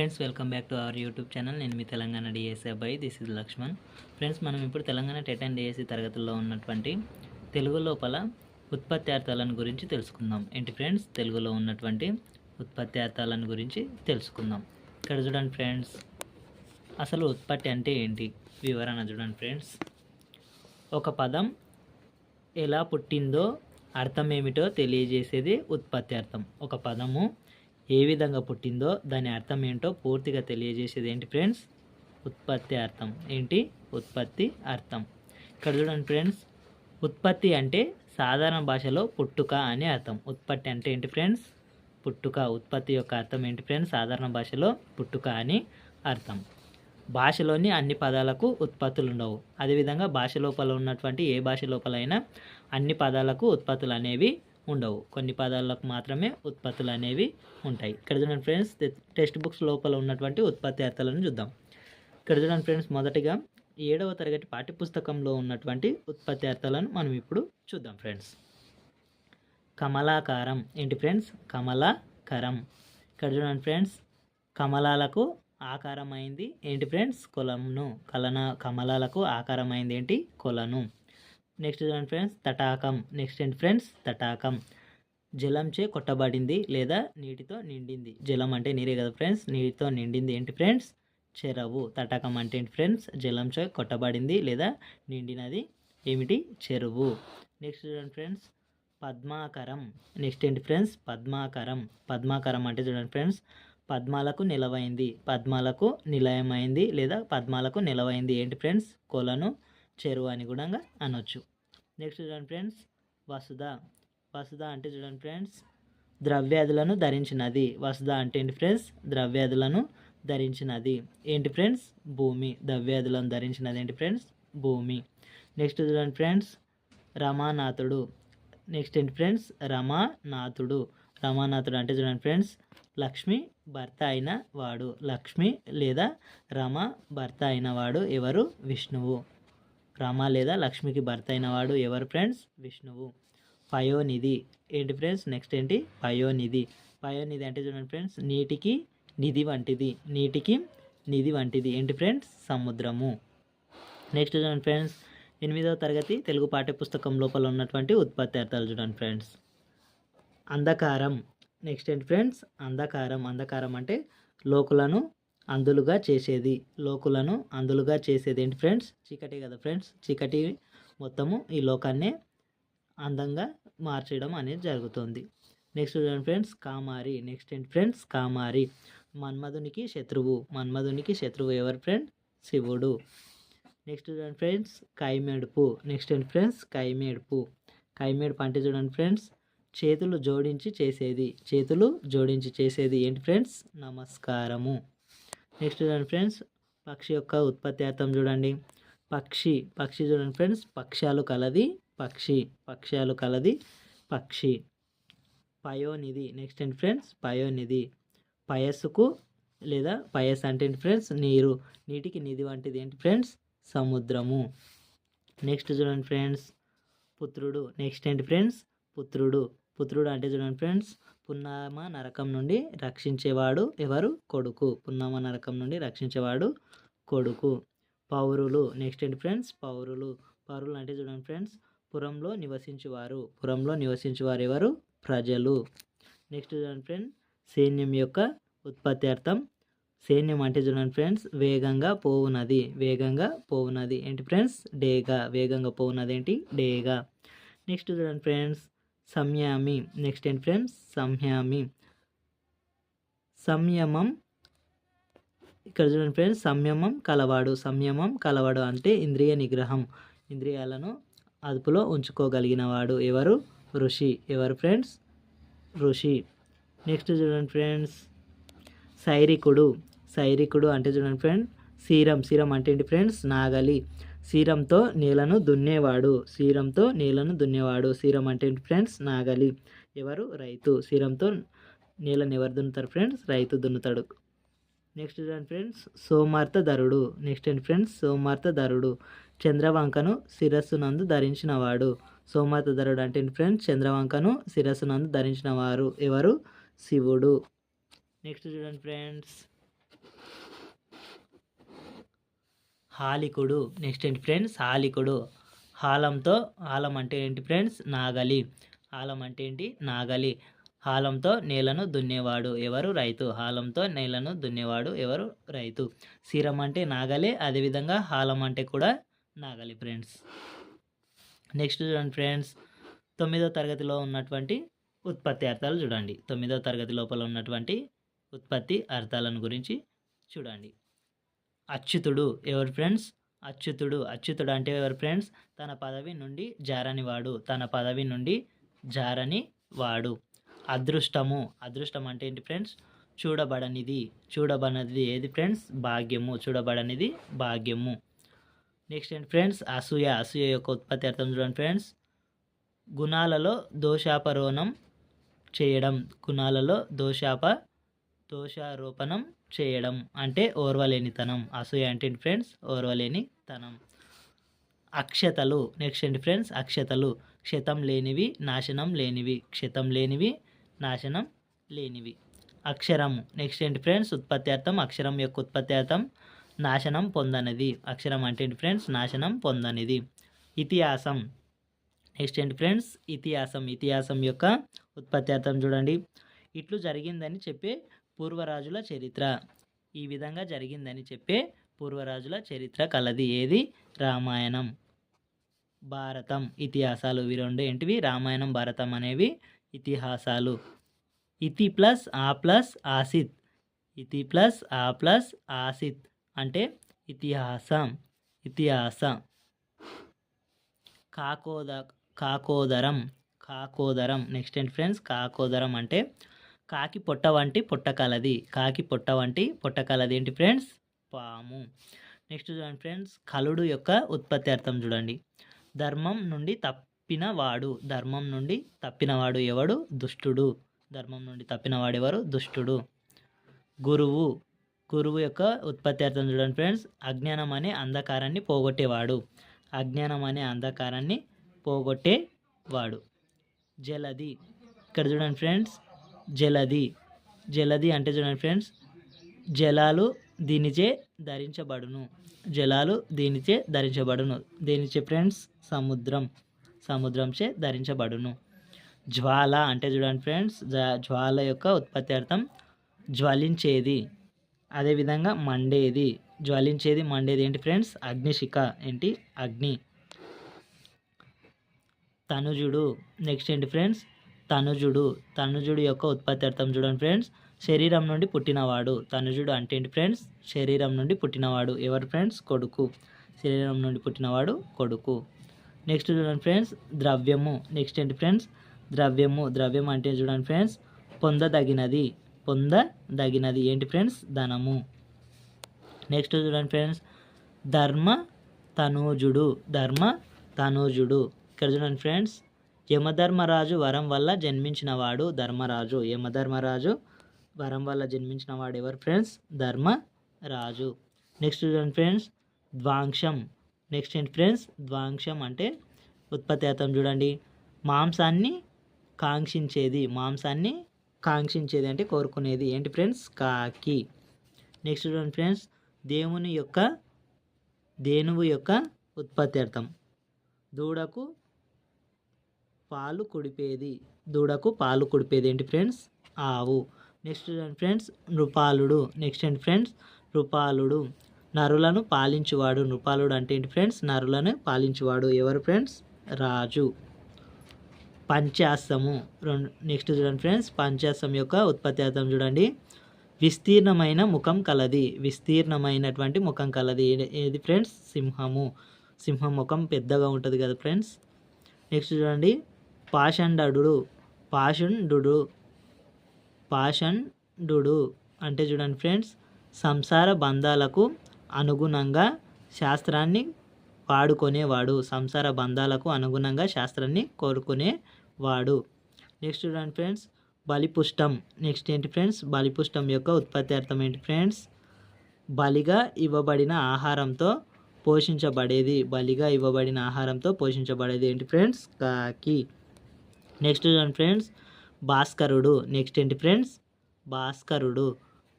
Friends welcome back to our YouTube channel నేను మీ Telangana D S. This is Lakshman friends మనం ఇప్పుడు Telangana TET and DSC తరగతుల్లో ఉన్నటువంటి తెలుగు లోపల ఉత్పత్త్యార్థాలను గురించి తెలుసుకుందాం. ఏంటి ఫ్రెండ్స్ తెలుగులో ఉన్నటువంటి ఉత్పత్త్యార్థాలను గురించి తెలుసుకుందాం. ఇక్కడ చూడండి ఫ్రెండ్స్ అసలు ఉత్పత్తి అంటే ఏంటి? వివరణ చూడండి ఫ్రెండ్స్ ఒక పదం ఎలా పుట్టిందో అర్థం ఏమిటో తెలియజేసేది ఉత్పత్తి అర్థం ఒక పదము ఏ విధంగా పుట్టిందో దాని అర్థం ఏంటో పూర్తిగా తెలియజేసేది ఏంటి ఫ్రెండ్స్? ఉత్పత్తి అర్థం. ఏంటి? ఉత్పత్తి అర్థం. ఇక్కడ చూడండి ఫ్రెండ్స్ ఉత్పత్తి అంటే సాధారణ భాషలో పుట్టుక అని అర్థం. ఉత్పత్తి అంటే ఏంటి ఫ్రెండ్స్? పుట్టుక. ఉత్పత్తి యొక్క అర్థం ఏంటి ఫ్రెండ్స్? సాధారణ భాషలో పుట్టుక అని అర్థం. భాషలోని అన్ని పదాలకు ఉత్పత్తులు ఉండవు అదేవిధంగా భాష లోపల ఉన్నటువంటి ఏ భాష లోపలైనా అన్ని పదాలకు ఉత్పత్తులు అనేవి ఉండవు. కొన్ని పదాలకు మాత్రమే ఉత్పత్తులు అనేవి ఉంటాయి. ఇక్కడ చూడండి ఫ్రెండ్స్ టెక్స్ట్ బుక్స్ లోపల ఉన్నటువంటి ఉత్పత్తి అర్థాలను చూద్దాం. ఇక్కడ చూడండి ఫ్రెండ్స్ మొదటిగా ఏడవ తరగతి పాఠ్యపుస్తకంలో ఉన్నటువంటి ఉత్పత్తి అర్థాలను మనం ఇప్పుడు చూద్దాం ఫ్రెండ్స్. కమలాకారం. ఏంటి ఫ్రెండ్స్? కమలాకరం. ఇక్కడ చూడండి ఫ్రెండ్స్ కమలాలకు ఆకారమైంది. ఏంటి ఫ్రెండ్స్? కొలంను కలన కమలాలకు ఆకారమైంది ఏంటి? కొలను. నెక్స్ట్ చూడండి ఫ్రెండ్స్ తటాకం. నెక్స్ట్ ఏంటి ఫ్రెండ్స్ తటాకం. జలంచే కొట్టబడింది లేదా నీటితో నిండింది. జలం అంటే నీరే కదా ఫ్రెండ్స్ నీటితో నిండింది ఏంటి ఫ్రెండ్స్ చెరవు. తటాకం అంటే ఏంటి ఫ్రెండ్స్ జలంచే కొట్టబడింది లేదా నిండినది ఏమిటి? చెరువు. నెక్స్ట్ చూడండి ఫ్రెండ్స్ పద్మాకరం. నెక్స్ట్ ఏంటి ఫ్రెండ్స్ పద్మాకరం. పద్మాకరం అంటే చూడండి ఫ్రెండ్స్ పద్మాలకు నిలవైంది. పద్మాలకు నిలయమైంది లేదా పద్మాలకు నిలవైంది ఏంటి ఫ్రెండ్స్ కొలను చెరువు అని కూడా అనొచ్చు. నెక్స్ట్ చూడండి ఫ్రెండ్స్ వసుధ. వసుధ అంటే చూడండి ఫ్రెండ్స్ ద్రవ్యాధులను ధరించినది. వసుధ అంటే ఏంటి ఫ్రెండ్స్ ద్రవ్యాధులను ధరించినది. ఏంటి ఫ్రెండ్స్ భూమి. ద్రవ్యాధులను ధరించినది ఏంటి ఫ్రెండ్స్ భూమి. నెక్స్ట్ చూడండి ఫ్రెండ్స్ రమానాథుడు. నెక్స్ట్ ఏంటి ఫ్రెండ్స్ రమానాథుడు. రమానాథుడు అంటే చూడండి ఫ్రెండ్స్ లక్ష్మి భర్త అయిన వాడు. లక్ష్మి లేదా రమ భర్త అయిన వాడు ఎవరు? విష్ణువు. రమ లేదా లక్ష్మికి భర్త అయినవాడు ఎవరు ఫ్రెండ్స్? విష్ణువు. పయోనిధి. ఏంటి ఫ్రెండ్స్? నెక్స్ట్ ఏంటి? పయోనిధి. పయోనిధి అంటే చూడండి ఫ్రెండ్స్ నీటికి నిధి వంటిది. నీటికి నిధి వంటిది. ఏంటి ఫ్రెండ్స్? సముద్రము. నెక్స్ట్ చూడండి ఫ్రెండ్స్ ఎనిమిదవ తరగతి తెలుగు పాఠ్యపుస్తకం లోపల ఉన్నటువంటి ఉత్పత్తి అర్థాలు చూడండి ఫ్రెండ్స్. అంధకారం. నెక్స్ట్ ఏంటి ఫ్రెండ్స్? అంధకారం. అంధకారం అంటే లోకులను అందులుగా చేసేది. లోకులను అందులుగా చేసేది ఏంటి ఫ్రెండ్స్? చీకటి కదా ఫ్రెండ్స్. చీకటి మొత్తము ఈ లోకాన్నే అందంగా మార్చడం అనేది జరుగుతుంది. నెక్స్ట్ చూడండి ఫ్రెండ్స్. కామారి. నెక్స్ట్ ఏంటి ఫ్రెండ్స్? కామారి. మన్మధునికి శత్రువు. మన్మధునికి శత్రువు ఎవరు ఫ్రెండ్? శివుడు. నెక్స్ట్ చూడండి ఫ్రెండ్స్. కైమేడుపు. నెక్స్ట్ ఏంటి ఫ్రెండ్స్? కైమేడుపు. కైమేడుపు అంటే చూడండి ఫ్రెండ్స్. చేతులు జోడించి చేసేది. చేతులు జోడించి చేసేది ఏంటి ఫ్రెండ్స్? నమస్కారము. నెక్స్ట్ చూడండి ఫ్రెండ్స్ పక్షి యొక్క ఉత్పత్తి అర్థం చూడండి. పక్షి పక్షి చూడండి ఫ్రెండ్స్ పక్షాలు కలది పక్షి పక్షాలు కలది పక్షి. పయోనిధి. నెక్స్ట్ ఏంటి ఫ్రెండ్స్ పయోనిధి. పయస్సుకు లేదా పయస్ అంటే ఏంటి ఫ్రెండ్స్ నీరు. నీటికి నిధి వంటిది ఏంటి ఫ్రెండ్స్ సముద్రము. నెక్స్ట్ చూడండి ఫ్రెండ్స్ పుత్రుడు. నెక్స్ట్ ఏంటి ఫ్రెండ్స్ పుత్రుడు. పుత్రుడు అంటే చూడండి ఫ్రెండ్స్ పున్నామ నరకం నుండి రక్షించేవాడు ఎవరు? కొడుకు. పున్నామ నరకం నుండి రక్షించేవాడు కొడుకు. పౌరులు. నెక్స్ట్ ఏంటి ఫ్రెండ్స్? పౌరులు. పౌరులు అంటే చూడండి ఫ్రెండ్స్ పురంలో నివసించేవారు. పురంలో నివసించేవారు ఎవరు? ప్రజలు. నెక్స్ట్ చూడండి ఫ్రెండ్స్ సైన్యం యొక్క ఉత్పత్తి అర్థం. సైన్యం అంటే చూడండి ఫ్రెండ్స్ వేగంగా పోవునది. వేగంగా పోవునది. ఏంటి ఫ్రెండ్స్? డేగా. వేగంగా పోవునది ఏంటి? డేగా. నెక్స్ట్ చూడండి ఫ్రెండ్స్ సంయామి. నెక్స్ట్ ఏంటి ఫ్రెండ్స్ సంయామి. సంయమం. ఇక్కడ చూడండి ఫ్రెండ్స్ సంయమం కలవాడు. సంయమం కలవాడు అంటే ఇంద్రియ నిగ్రహం. ఇంద్రియాలను అదుపులో ఉంచుకోగలిగిన వాడు ఎవరు? ఋషి. ఎవరు ఫ్రెండ్స్ ఋషి. నెక్స్ట్ చూడండి ఫ్రెండ్స్ సైరికుడు. సైరికుడు అంటే చూడండి ఫ్రెండ్ సీరం. సీరం అంటే ఏంటి ఫ్రెండ్స్ నాగలి. సీరంతో నీళ్ళను దున్నేవాడు. సీరంతో నీళ్ళను దున్నేవాడు. సీరం అంటే ఫ్రెండ్స్? నాగలి. ఎవరు? రైతు. సీరంతో నీళ్ళని ఎవరు దున్నుతారు ఫ్రెండ్స్. రైతు దున్నుతాడు. నెక్స్ట్ చూడండి ఫ్రెండ్స్. సోమార్త ధరుడు. నెక్స్ట్ ఏంటి ఫ్రెండ్స్? సోమార్త ధరుడు. చంద్రవంకను శిరస్సునందు ధరించినవాడు. సోమార్త ధరుడు అంటే ఫ్రెండ్స్? చంద్రవంకను శిరస్సునందు ధరించినవారు. ఎవరు? శివుడు. నెక్స్ట్ చూడండి ఫ్రెండ్స్. హాలికుడు. నెక్స్ట్ ఏంటి ఫ్రెండ్స్? హాలికుడు. హాలంతో హాలం అంటే ఏంటి ఫ్రెండ్స్? నాగలి. హాలం అంటే ఏంటి? నాగలి. హాలంతో నేలను దున్నేవాడు ఎవరు? రైతు. హాలంతో నేలను దున్నేవాడు ఎవరు? రైతు. సీరం అంటే నాగలి. అదేవిధంగా హాలం అంటే కూడా నాగలి ఫ్రెండ్స్. నెక్స్ట్ చూడండి ఫ్రెండ్స్. తొమ్మిదో తరగతిలో ఉన్నటువంటి ఉత్పత్తి అర్థాలు చూడండి. తొమ్మిదో తరగతి లోపల ఉన్నటువంటి ఉత్పత్తి అర్థాలను గురించి చూడండి. అచ్యుతుడు ఎవరు ఫ్రెండ్స్? అచ్యుతుడు. అచ్యుతుడు అంటే ఎవరు ఫ్రెండ్స్? తన పదవి నుండి జారని వాడు తన పదవి నుండి జారని వాడు అదృష్టము. అదృష్టం అంటే ఏంటి ఫ్రెండ్స్? చూడబడనిది. చూడబడనిది ఏది ఫ్రెండ్స్? భాగ్యము. చూడబడనిది భాగ్యము. నెక్స్ట్ ఏంటి ఫ్రెండ్స్? అసూయ. అసూయ యొక్క ఉత్పత్తి అర్థం చూడండి ఫ్రెండ్స్. గుణాలలో దోషాపరోణం చేయడం. గుణాలలో దోషాప దోషారోపణం చేయడం అంటే ఓర్వలేనితనం. అసూయ అంటే ఫ్రెండ్స్? ఓర్వలేనితనం. అక్షతలు. నెక్స్ట్ ఏంటి ఫ్రెండ్స్? అక్షతలు. క్షతం లేనివి నాశనం లేనివి. క్షతం లేనివి నాశనం లేనివి. అక్షరము నెక్స్ట్ ఏంటి ఫ్రెండ్స్? ఉత్పత్తి అర్థం. అక్షరం యొక్క ఉత్పత్తి అర్థం నాశనం పొందనిది. అక్షరం అంటే ఫ్రెండ్స్? నాశనం పొందనిది. ఇతిహాసం. నెక్స్ట్ ఏంటి ఫ్రెండ్స్? ఇతిహాసం. ఇతిహాసం యొక్క ఉత్పత్తి అర్థం చూడండి. ఇట్లు జరిగిందని చెప్పే పూర్వరాజుల చరిత్ర. ఈ విధంగా జరిగిందని చెప్పే పూర్వరాజుల చరిత్ర కలది. ఏది? రామాయణం. భారతం. ఇతిహాసాలు. ఇవి రెండు ఏంటివి? రామాయణం భారతం అనేవి ఇతిహాసాలు. ఇతి ప్లస్ ఆ ప్లస్ ఆసిత్. ఇతి ప్లస్ ఆ ప్లస్ ఆసిత్ అంటే ఇతిహాసం. ఇతిహాస. కాకోద కాకోదరం. కాకోదరం. నెక్స్ట్ ఏంటి ఫ్రెండ్స్? కాకోదరం అంటే కాకి పొట్ట వంటి పొట్ట కలది. కాకి పొట్ట వంటి పొట్ట కలది ఏంటి ఫ్రెండ్స్? పాము. నెక్స్ట్ చూడండి ఫ్రెండ్స్ కలుడు యొక్క ఉత్పత్తి అర్థం చూడండి. ధర్మం నుండి తప్పినవాడు ధర్మం నుండి తప్పినవాడు ఎవడు? దుష్టుడు. ధర్మం నుండి తప్పినవాడు ఎవరు? దుష్టుడు. గురువు. గురువు యొక్క ఉత్పత్తి అర్థం చూడండి ఫ్రెండ్స్ అజ్ఞానం అనే అంధకారాన్ని పోగొట్టేవాడు. అజ్ఞానం అనే అంధకారాన్ని పోగొట్టేవాడు. జలది. ఇక్కడ చూడండి ఫ్రెండ్స్ జలది. జలది అంటే చూడండి ఫ్రెండ్స్ జలాలు దీనిచే ధరించబడును. జలాలు దీనిచే ధరించబడును. దీనిచే ఫ్రెండ్స్? సముద్రం. సముద్రంచే ధరించబడును. జ్వాల అంటే చూడండి ఫ్రెండ్స్ జ్వాల యొక్క ఉత్పత్తి అర్థం జ్వలించేది. అదేవిధంగా మండేది. జ్వలించేది మండేది ఏంటి ఫ్రెండ్స్? అగ్నిశిఖ ఏంటి? అగ్ని. తనుజుడు. నెక్స్ట్ ఏంటి ఫ్రెండ్స్? తనుజుడు తనుజుడు యొక్క ఉత్పత్తి అర్థం చూడండి ఫ్రెండ్స్. శరీరం నుండి పుట్టినవాడు. తనుజుడు అంటే ఏంటి ఫ్రెండ్స్? శరీరం నుండి పుట్టినవాడు. ఎవరు ఫ్రెండ్స్? కొడుకు. శరీరం నుండి పుట్టినవాడు కొడుకు. నెక్స్ట్ చూడండి ఫ్రెండ్స్ ద్రవ్యము. నెక్స్ట్ ఏంటి ఫ్రెండ్స్? ద్రవ్యము. ద్రవ్యం అంటే చూడండి ఫ్రెండ్స్ పొందదగినది. పొందదగినది ఏంటి ఫ్రెండ్స్? ధనము. నెక్స్ట్ చూడండి ఫ్రెండ్స్ ధర్మ తనూజుడు. ధర్మ తనూజుడు. ఇక్కడ చూడండి ఫ్రెండ్స్ యమధర్మరాజు వరం వల్ల జన్మించినవాడు ధర్మరాజు. యమధర్మరాజు వరం వల్ల జన్మించిన వాడు ఎవరు ఫ్రెండ్స్? ధర్మరాజు. నెక్స్ట్ చూడండి ఫ్రెండ్స్ ద్వాంక్షం. నెక్స్ట్ ఏంటి ఫ్రెండ్స్? ద్వాంక్షం అంటే ఉత్పత్తి అర్థం చూడండి మాంసాన్ని కాంక్షించేది మాంసాన్ని కాంక్షించేది అంటే కోరుకునేది. ఏంటి ఫ్రెండ్స్? కాకి. నెక్స్ట్ చూడండి ఫ్రెండ్స్ దేవుని యొక్క దేనువు యొక్క ఉత్పత్తి అర్థం. దూడకు పాలు కుడిపేది? దూడకు పాలు కుడిపేది ఏంటి ఫ్రెండ్స్ ఆవు. నెక్స్ట్ చూడండి ఫ్రెండ్స్ నృపాలుడు. నెక్స్ట్ ఏంటి ఫ్రెండ్స్ నృపాలుడు. నరులను పాలించువాడు. నృపాలుడు అంటే ఏంటి ఫ్రెండ్స్ నరులను పాలించువాడు. ఎవరు ఫ్రెండ్స్ రాజు. పంచాసము. రెండు నెక్స్ట్ చూడండి ఫ్రెండ్స్ పంచాస్తం యొక్క ఉత్పత్తి అర్థం చూడండి. విస్తీర్ణమైన ముఖం కలది. విస్తీర్ణమైనటువంటి ముఖం కలది. ఏది ఫ్రెండ్స్ సింహము. సింహం ముఖం పెద్దగా ఉంటుంది కదా ఫ్రెండ్స్ నెక్స్ట్ చూడండి. పాషండడు పాషండు పాషండు అంటే చూడండి ఫ్రెండ్స్ సంసార బంధాలకు అనుగుణంగా శాస్త్రాన్ని వాడుకునేవాడు. సంసార బంధాలకు అనుగుణంగా శాస్త్రాన్ని కోరుకునేవాడు. నెక్స్ట్ చూడండి ఫ్రెండ్స్ బలిపుష్టం. నెక్స్ట్ ఏంటి ఫ్రెండ్స్ బలిపుష్టం యొక్క ఉత్పత్తి అర్థం ఏంటి ఫ్రెండ్స్? బలిగా ఇవ్వబడిన ఆహారంతో పోషించబడేది. బలిగా ఇవ్వబడిన ఆహారంతో పోషించబడేది ఏంటి ఫ్రెండ్స్? కాకి. నెక్స్ట్ చూడండి ఫ్రెండ్స్ భాస్కరుడు. నెక్స్ట్ ఏంటి ఫ్రెండ్స్ భాస్కరుడు.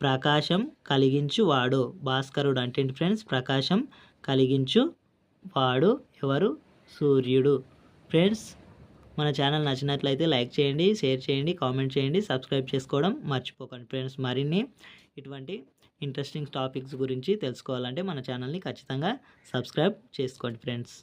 ప్రకాశం కలిగించువాడు. భాస్కరుడు అంటే ఏంటి ఫ్రెండ్స్ ప్రకాశం కలిగించు వాడు ఎవరు? సూర్యుడు. ఫ్రెండ్స్ మన ఛానల్ నచ్చినట్లయితే లైక్ చేయండి షేర్ చేయండి కామెంట్ చేయండి సబ్స్క్రైబ్ చేసుకోవడం మర్చిపోకండి ఫ్రెండ్స్ మరిన్ని ఇటువంటి ఇంట్రెస్టింగ్ టాపిక్స్ గురించి తెలుసుకోవాలంటే మన ఛానల్ని ఖచ్చితంగా సబ్స్క్రైబ్ చేసుకోండి ఫ్రెండ్స్